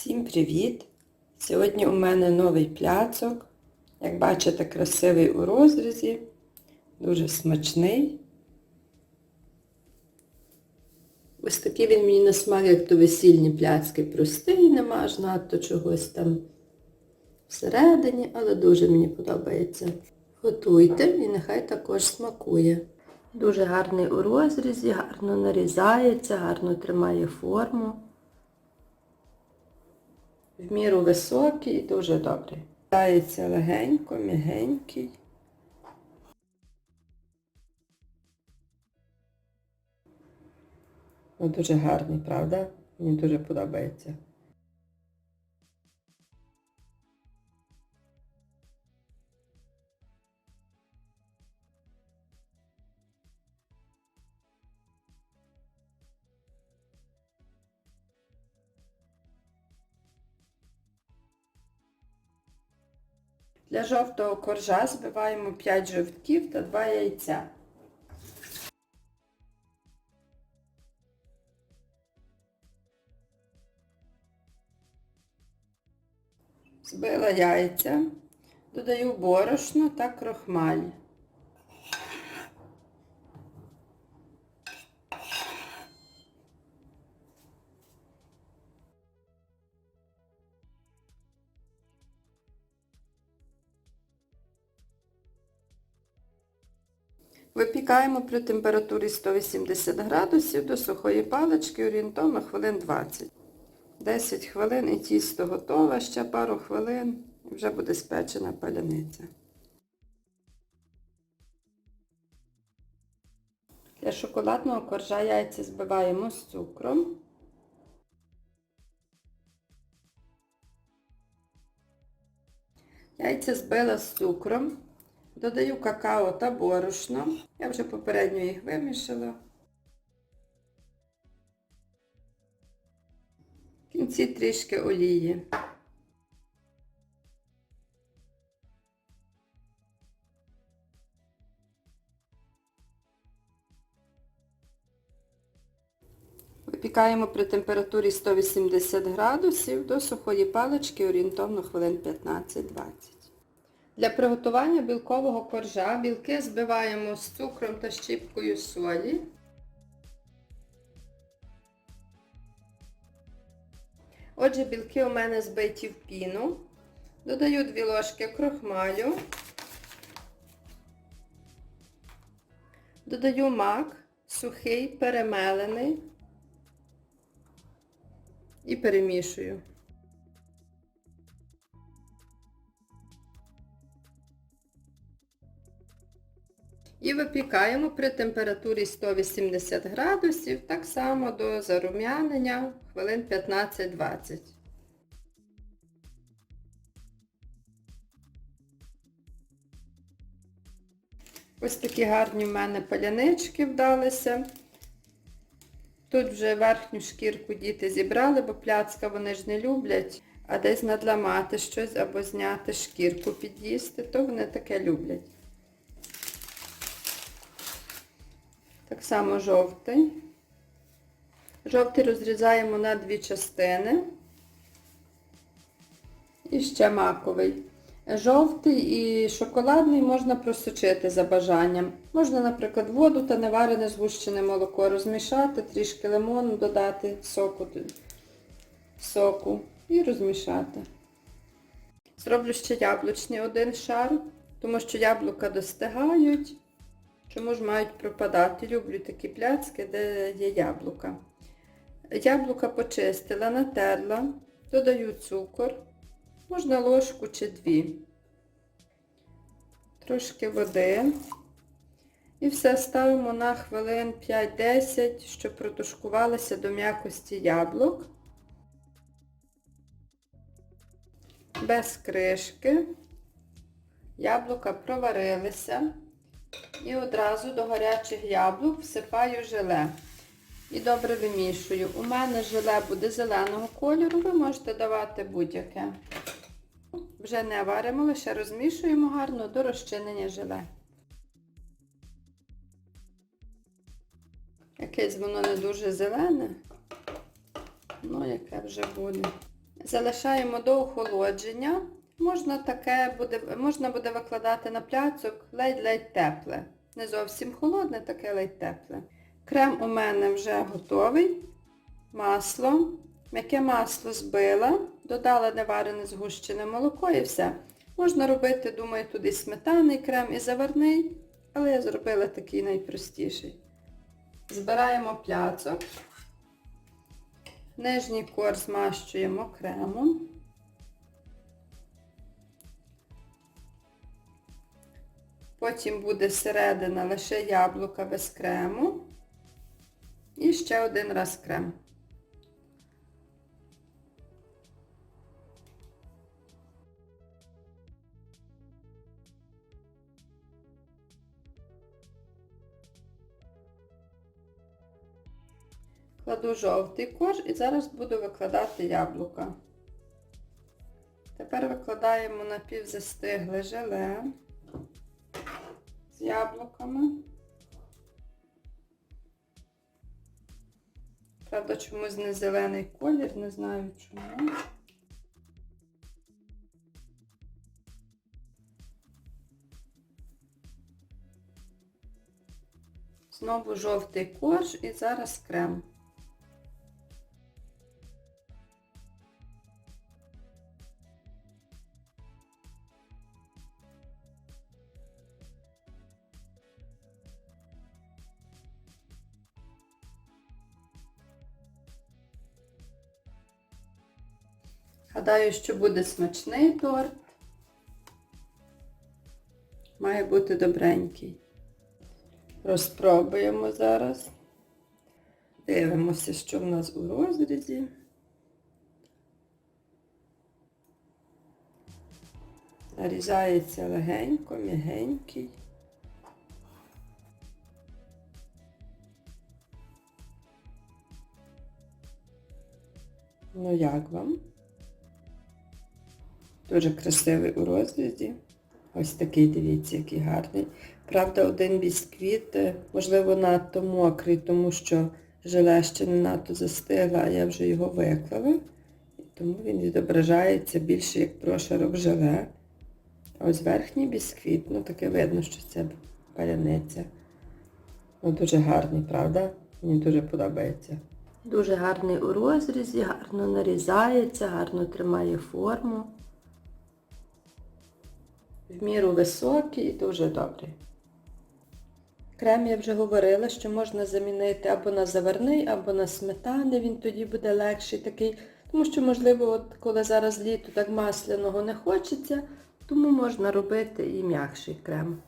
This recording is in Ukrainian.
Всім привіт! Сьогодні у мене новий пляцок. Як бачите, красивий у розрізі, дуже смачний. Ось такий він мені на смак, як то весільні пляцки простий, нема ж надто чогось там всередині, але дуже мені подобається. Готуйте і нехай також смакує. Дуже гарний у розрізі, гарно нарізається, гарно тримає форму. В міру високий і дуже добрий. Дається легенько, м'ягенький. Ну, дуже гарний, правда? Мені дуже подобається. Для жовтого коржа збиваємо 5 жовтків та 2 яйця. Збила яйця, додаю борошно та крохмаль. Випікаємо при температурі 180 градусів до сухої палички орієнтовно хвилин 20. 10 хвилин і тісто готове, ще пару хвилин і вже буде спечена паляниця. Для шоколадного коржа яйця збиваємо з цукром. Яйця збила з цукром. Додаю какао та борошно. Я вже попередньо їх вимішала. В кінці трішки олії. Випікаємо при температурі 180 градусів до сухої палички орієнтовно хвилин 15-20. Для приготування білкового коржа білки збиваємо з цукром та щіпкою солі. Отже, білки у мене збиті в піну. Додаю 2 ложки крохмалю. Додаю мак, сухий, перемелений і перемішую. Випікаємо при температурі 180 градусів, так само до зарум'янення хвилин 15-20. Ось такі гарні в мене палянички вдалися. Тут вже верхню шкірку діти зібрали, бо пляцка вони ж не люблять, а десь надламати щось або зняти шкірку під'їсти, то вони таке люблять. Так само жовтий. Жовтий розрізаємо на дві частини. І ще маковий. Жовтий і шоколадний можна просочити за бажанням. Можна, наприклад, воду та неварене згущене молоко розмішати, трішки лимону додати, соку, соку і розмішати. Зроблю ще яблучний один шар, тому що яблука достигають. Чому ж мають пропадати? Люблю такі пляцки, де є яблука. Яблука почистила, натерла, додаю цукор, можна ложку чи дві, трошки води. І все ставимо на хвилин 5-10, щоб протушкувалися до м'якості яблук. Без кришки. Яблука проварилися. І одразу до гарячих яблук всипаю желе. І добре вимішую. У мене желе буде зеленого кольору, ви можете давати будь-яке. Вже не варимо, лише розмішуємо гарно до розчинення желе. Якесь воно не дуже зелене, ну яке вже буде. Залишаємо до охолодження. Можна таке буде, можна буде викладати на пляцок ледь-ледь тепле. Не зовсім холодне, таке ледь тепле. Крем у мене вже готовий. Масло. М'яке масло збила, додала неварене згущене молоко і все. Можна робити, думаю, туди сметаний крем і заварний, але я зробила такий найпростіший. Збираємо пляцок. Нижній кор змащуємо кремом. Потім буде середина лише яблука без крему. І ще один раз крем. Кладу жовтий корж і зараз буду викладати яблука. Тепер викладаємо напівзастигле желе з яблуками. Правда, чомусь не зелений колір, не знаю чому. Знову жовтий корж і зараз крем. Гадаю, що буде смачний торт. Має бути добренький. Розпробуємо зараз. Дивимося, що в нас у розрізі. Нарізається легенько, м'ягенький. Ну як вам? Дуже красивий у розрізі. Ось такий, дивіться, який гарний. Правда, один бісквіт, е, можливо, надто мокрий, тому що желе ще не надто застигло, а я вже його виклала. Тому він відображається більше як прошарок желе. А ось верхній бісквіт, ну таке видно, що це паляниця. Ну, дуже гарний, правда? Мені дуже подобається. Дуже гарний у розрізі, гарно нарізається, гарно тримає форму. В міру високий і дуже добрий. Крем я вже говорила, що можна замінити або на заварний, або на сметани, він тоді буде легший такий. Тому що, можливо, от коли зараз літо так масляного не хочеться, тому можна робити і м'якший крем.